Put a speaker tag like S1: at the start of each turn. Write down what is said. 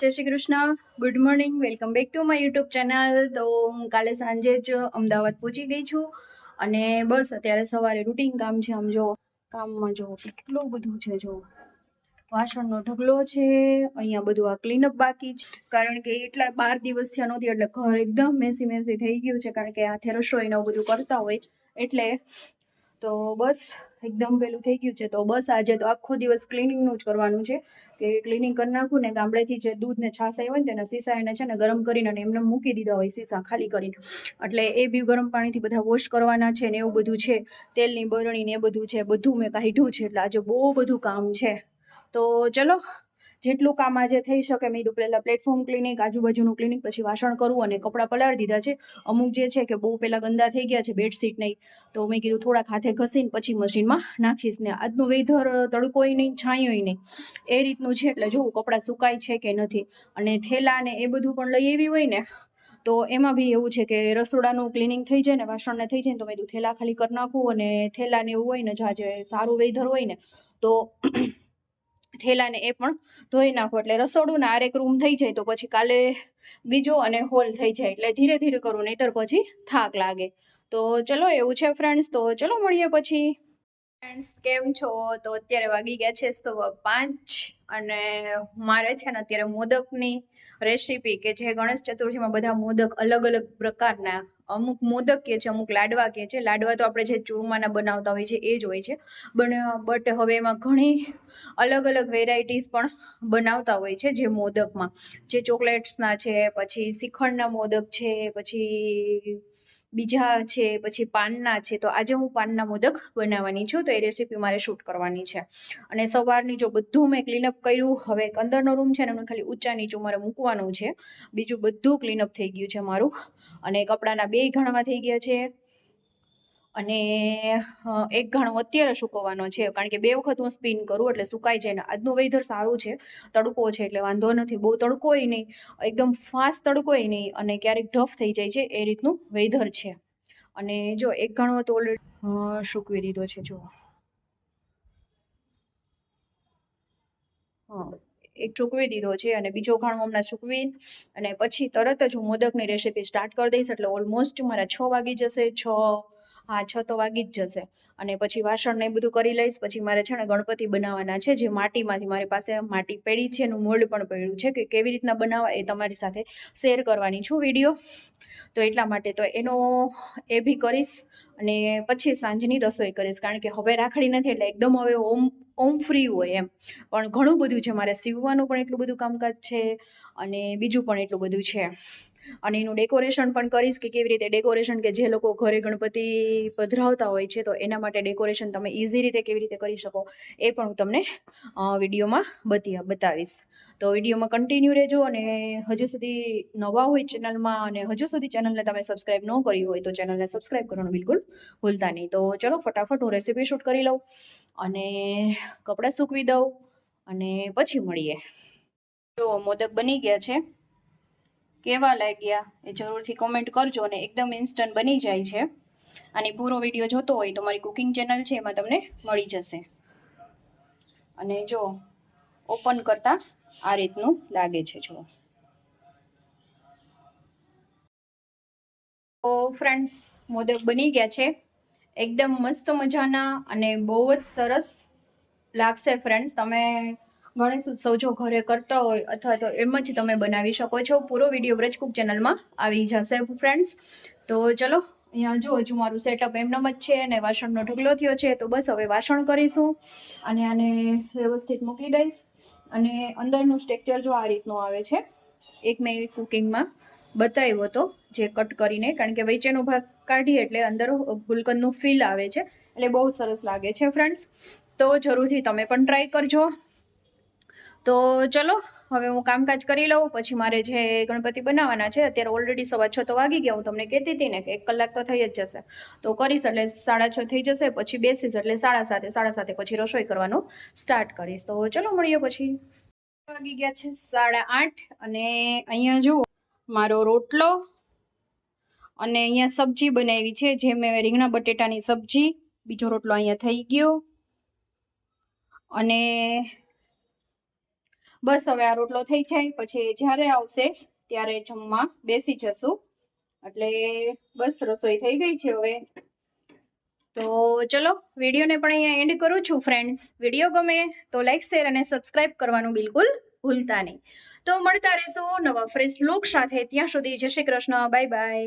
S1: જય Shri Krishna. Good morning welcome back to my YouTube channel તો હું કાલે સાંજે જ અમદાવાદ પહોંચી ગઈ છું અને બસ અત્યારે સવારે રૂટીન કામ છે. આમ જો કામમાં જો કેટલું બધું છે જો. વાસણનો ઢગલો છે. અહીંયા બધું આ ક્લીનઅપ બાકી છે. કારણ કે એટલા બાર દિવસ થયા નહોતી, એટલે ઘર એકદમ મેસી મેસી થઈ ગયું છે. કારણ કે હાથે રસોઈને એવું બધું કરતા હોય એટલે તો બસ એકદમ પેલું થઈ ગયું છે. તો બસ આજે તો આખો દિવસ ક્લિનિંગનું જ કરવાનું છે. કે ક્લિનિંગ કરી નાખું ને ગામડેથી જે દૂધ ને છાસ આવ્યો હોય ને તેના સીસા એને છે ને ગરમ કરીને અને એમને મૂકી દીધા હોય સીસા ખાલી કરીને. એટલે એ બી ગરમ પાણીથી બધા વોશ કરવાના છે ને એવું બધું છે. તેલની બરણી ને એ બધું છે, બધું મેં કાઢ્યું છે. એટલે આજે બહુ બધું કામ છે. તો ચલો જેટલું કામ આજે થઈ શકે મેં પહેલાં પ્લેટફોર્મ ક્લિનિક આજુબાજુનું ક્લિનિક પછી વાસણ કરવું અને કપડાં પલાળી દીધા છે. અમુક જે છે કે બહુ પહેલાં ગંદા થઈ ગયા છે બેડશીટ નહીં તો મેં કીધું થોડાક હાથે ઘસીને પછી મશીનમાં નાખીશ ને આજનું વેધર તડકોય નહીં છાંયોય નહીં. એ રીતનું છે એટલે જોવું કપડાં સુકાય છે કે નથી. અને થેલા ને એ બધું પણ લઈ આવી હોય ને, તો એમાં બી એવું છે કે રસોડાનું ક્લિનિંગ થઈ જાય ને વાસણને થઈ જાય ને, તો મેં થેલા ખાલી કરી નાખું અને થેલાને એવું હોય ને, જો સારું વેધર હોય ને, તો થેલાને એ પણ ધોઈ નાખો. એટલે રસોડું ને એક રૂમ થઈ જાય તો પછી કાલે બીજો અને હોલ થઈ જાય. એટલે ધીરે ધીરે કરું, નહીતર પછી થાક લાગે. તો ચલો, એવું છે ફ્રેન્ડ્સ તો ચલો, મળીએ પછી. ફ્રેન્ડ્સ કેમ છો? તો અત્યારે વાગી ગયા છે તો પાંચ અને મારે છે ને અત્યારે મોદકની રેસીપી કે જે ગણેશ ચતુર્થીમાં બધા મોદક અલગ અલગ પ્રકારના અમુક મોદક કે છે, અમુક લાડવા કે છે. લાડવા તો આપણે જે ચૂરમાના બનાવતા હોય છે, એ જ હોય છે. બટ હવે એમાં ઘણી અલગ અલગ વેરાયટીઝ પણ બનાવતા હોય છે જે મોદકમાં. જે ચોકલેટ્સના છે, પછી શ્રીખંડના મોદક છે, પછી બીજા છે, પછી પાનના છે. તો આજે હું પાનના મોદક બનાવવાની છું, તો એ રેસીપી મારે શૂટ કરવાની છે. અને સવારની જો બધું મેં ક્લીનઅપ કર્યું, હવે એક અંદરનો રૂમ છે ને એમને ખાલી ઊંચા નીચું મારે મૂકવાનું છે, બીજું બધું ક્લીનઅપ થઈ ગયું છે મારું. અને કપડાના બે ઘાણમાં થઈ ગયા છે. અને એક ઘણો અત્યારે સુકવવાનો છે, કારણ કે બે વખત હું સ્પિન કરું એટલે સુકાઈ જાય ને આજનું વેધર સારું છે. તડકો છે એટલે વાંધો નથી, બહુ તડકોય નહીં, એકદમ ફાસ્ટ તડકોય નહીં અને ક્યારેક ઢફ થઈ જાય છે એ રીતનું વેધર છે. અને જો એક ઘણો તો ઓલરેડી સૂકવી દીધો છે, જો. હા. એક ચૂકવી દીધો છે અને બીજો ઘાણો હમણાં સૂકવી અને પછી તરત જ હું મોદકની રેસીપી સ્ટાર્ટ કરી દઈશ એટલે ઓલમોસ્ટ મારા છ વાગી જશે, છ, હા, છ તો વાગી જ જશે. અને પછી વાસણ ને એ બધું કરી લઈશ. પછી મારે છે ને ગણપતિ બનાવવાના છે, જે માટીમાંથી મારી પાસે માટી પડી છે એનું મોલ્ડ પણ પડ્યું છે કે કેવી રીતના બનાવવા એ તમારી સાથે શેર કરવાની છું વીડિયો તો એટલા માટે તો એનો એ બી કરીશ અને પછી સાંજની રસોઈ કરીશ. કારણ કે હવે રાખડી નથી એટલે એકદમ હવે ઓમ ઓમ ફ્રી હોય એમ. પણ ઘણું બધું છે. મારે સીવવાનું પણ એટલું બધું કામકાજ છે અને બીજું પણ એટલું બધું છે. અને એનું ડેકોરેશન પણ કરીશ કે કેવી રીતે ડેકોરેશન કે જે લોકો ઘરે ગણપતિ પધરાવતા હોય છે, તો એના માટે ડેકોરેશન તમે ઇઝી રીતે કેવી રીતે કરી શકો એ પણ હું તમને વિડીયોમાં બતી, બતાવીશ. તો વિડીયોમાં કન્ટિન્યુ રહેજો અને હજુ સુધી નવા હોય ચેનલમાં અને હજુ સુધી ચેનલને તમે સબસ્ક્રાઈબ ન કરી હોય તો ચેનલને સબસ્ક્રાઈબ કરવાનું બિલકુલ ભૂલતા નહીં. તો ચલો ફટાફટ હું રેસીપી શૂટ કરી લઉં અને કપડાં સૂકવી દઉં અને પછી મળીએ. જો મોદક બની ગયા છે. કેવા લાગ્યા એ જરૂરથી કોમેન્ટ કરજો અને એકદમ ઇન્સ્ટન્ટ બની જાય છે. અને પૂરો વીડિયો જોતો હોય તો મારી કુકિંગ ચેનલ છે એમાં તમને મળી જશે. અને જો ઓપન કરતા આ રીતનું લાગે છે જો તો ફ્રેન્ડ્સ મોદક બની ગયા છે. એકદમ મસ્ત મજાના અને બહુ જ સરસ લાગશે ફ્રેન્ડ્સ તમે ગણેશ ઉત્સવ જો ઘરે કરતા હોય અથવા તો એમ જ તમે બનાવી શકો છો. પૂરો વીડિયો વ્રજકુક ચેનલમાં આવી જશે ફ્રેન્ડ્સ તો ચલો, અહીંયા જો હજુ મારું સેટઅપ એમનામ જ છે અને વાસણનો ઢગલો થયો છે, તો બસ હવે વાસણ કરીશું અને આને વ્યવસ્થિત મૂકી દઈશ. અને અંદરનું સ્ટ્રક્ચર જો આ રીતનું આવે છે, એક મેં કુકિંગમાં બતાવ્યો હતો જે કટ કરીને, કારણ કે વચ્ચેનો ભાગ કાઢીએ એટલે અંદર ગુલકંદનું ફીલ આવે છે. એટલે બહુ સરસ લાગે છે ફ્રેન્ડ્સ તો જરૂરથી તમે પણ ટ્રાય કરજો. તો ચલો, હવે હું કામકાજ કરી લઉં, પછી મારે જે ગણપતિ બનાવવાના છે, અત્યારે ઓલરેડી સવા છ તો વાગી ગયા, હું તમને કહેતી હતી ને કે એક કલાક તો થઈ જ જશે. તો કરીશ એટલે સાડા છ થઈ જશે, પછી બેસીશ એટલે સાડા સાતે સાડા સાતે પછી રસોઈ કરવાનું સ્ટાર્ટ કરીશ. તો ચલો મળીએ પછી. વાગી ગયા છે સાડા આઠ અને અહીંયા જુઓ, મારો રોટલો અને અહીંયા સબ્જી બનાવી છે, જે મેં રીંગણા બટેટાની સબ્જી, બીજો રોટલો અહીંયા થઈ ગયો. અને બસ હવે આ રોટલો થઈ જાય, પછી જ્યારે આવશે ત્યારે જમવા બેસી જશું. એટલે બસ રસોઈ થઈ ગઈ છે હવે. તો ચલો, વિડીયોને પણ અહીંયા એન્ડ કરું છું ફ્રેન્ડ્સ વીડિયો ગમે તો લાઈક શેર અને સબસ્ક્રાઇબ કરવાનું બિલકુલ ભૂલતા નહીં. તો મળતા રહેશો નવા ફ્રેશ લુક સાથે. ત્યાં સુધી જય શ્રી કૃષ્ણ. Bye bye